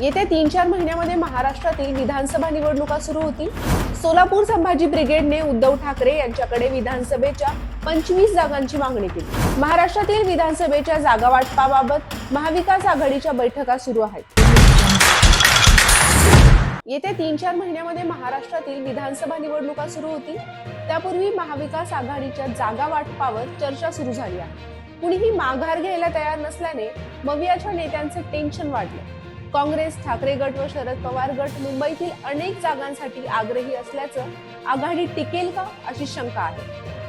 येत्या तीन चार महिन्यामध्ये महाराष्ट्रातील विधानसभा निवडणुका सुरू होतील. सोलापूर संभाजी ब्रिगेडने उद्धव ठाकरे यांच्याकडे विधानसभेच्या पंचवीस जागांची मागणी केली. महाराष्ट्रातील विधानसभेच्या जागा वाटपाबाबत महाविकास आघाडीच्या बैठका सुरू आहेत. येत्या तीन चार महिन्यामध्ये महाराष्ट्रातील विधानसभा निवडणुका सुरू होतील. त्यापूर्वी महाविकास आघाडीच्या जागा वाटपावर चर्चा सुरू झाली आहे. कुणीही माघार घ्यायला तयार नसल्याने मवियाच्या नेत्यांचं टेन्शन वाढलं. काँग्रेस ठाकरे गट व शरद पवार गट मुंबईतील अनेक जागांसाठी आग्रही असल्याचं आघाडी टिकेल का अशी शंका आहे.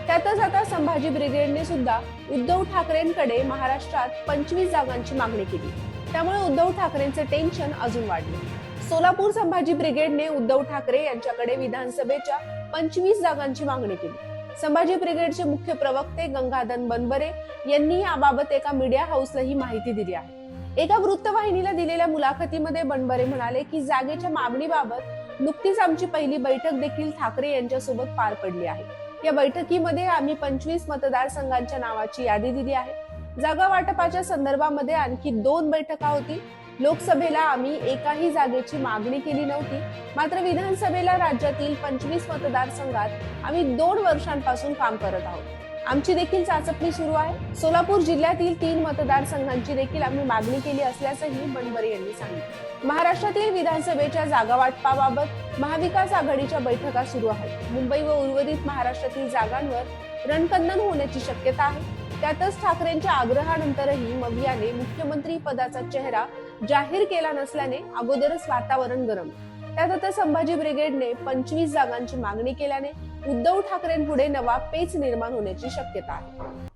त्यातच आता संभाजी ब्रिगेडने सुद्धा उद्धव ठाकरेंकडे महाराष्ट्रात पंचवीस जागांची मागणी केली. त्यामुळे उद्धव ठाकरेंचे टेन्शन अजून वाढले. सोलापूर संभाजी ब्रिगेडने उद्धव ठाकरे यांच्याकडे विधानसभेच्या पंचवीस जागांची मागणी केली. संभाजी ब्रिगेडचे मुख्य प्रवक्ते गंगाधन बनबरे यांनी याबाबत एका मीडिया हाऊसला ही माहिती दिली आहे. एका वृत्तवाहिनीला दिलेल्या मुलाखतीमध्ये बनबरे म्हणाले की जागेच्या मागणीबाबत नुकतीच आमची पहिली बैठक देखील ठाकरे यांच्यासोबत पार पडली आहे. या बैठकीमध्ये आम्ही पंचवीस मतदारसंघांच्या नावाची यादी दिली आहे. जागा वाटपाच्या संदर्भामध्ये आणखी दोन बैठका होती. लोकसभेला आम्ही एकाही जागेची मागणी केली नव्हती. मात्र विधानसभेला राज्यातील पंचवीस मतदारसंघात आम्ही दोन वर्षांपासून काम करत आहोत. आमची देखील चाचपणी सुरू आहे. सोलापूर जिल्ह्यातील तीन मतदारसंघांची देखील आम्ही मागणी केली असल्याचंही बनबरे यांनी सांगितलं. महाराष्ट्रातील विधानसभेच्या जागा वाटपाबाबत महाविकास आघाडीच्या बैठका सुरू आहेत. मुंबई व उर्वरित महाराष्ट्रातील जागांवर रणकंदन होण्याची शक्यता आहे. त्यातच ठाकरेंच्या आग्रहानंतरही मवियाने मुख्यमंत्री पदाचा चेहरा जाहीर केला नसल्याने अगोदरच वातावरण गरम. त्यात आता संभाजी ब्रिगेडने पंचवीस जागांची मागणी केल्याने उद्धव ठाकरेंपुढे नवा पेच निर्माण होण्याची शक्यता आहे.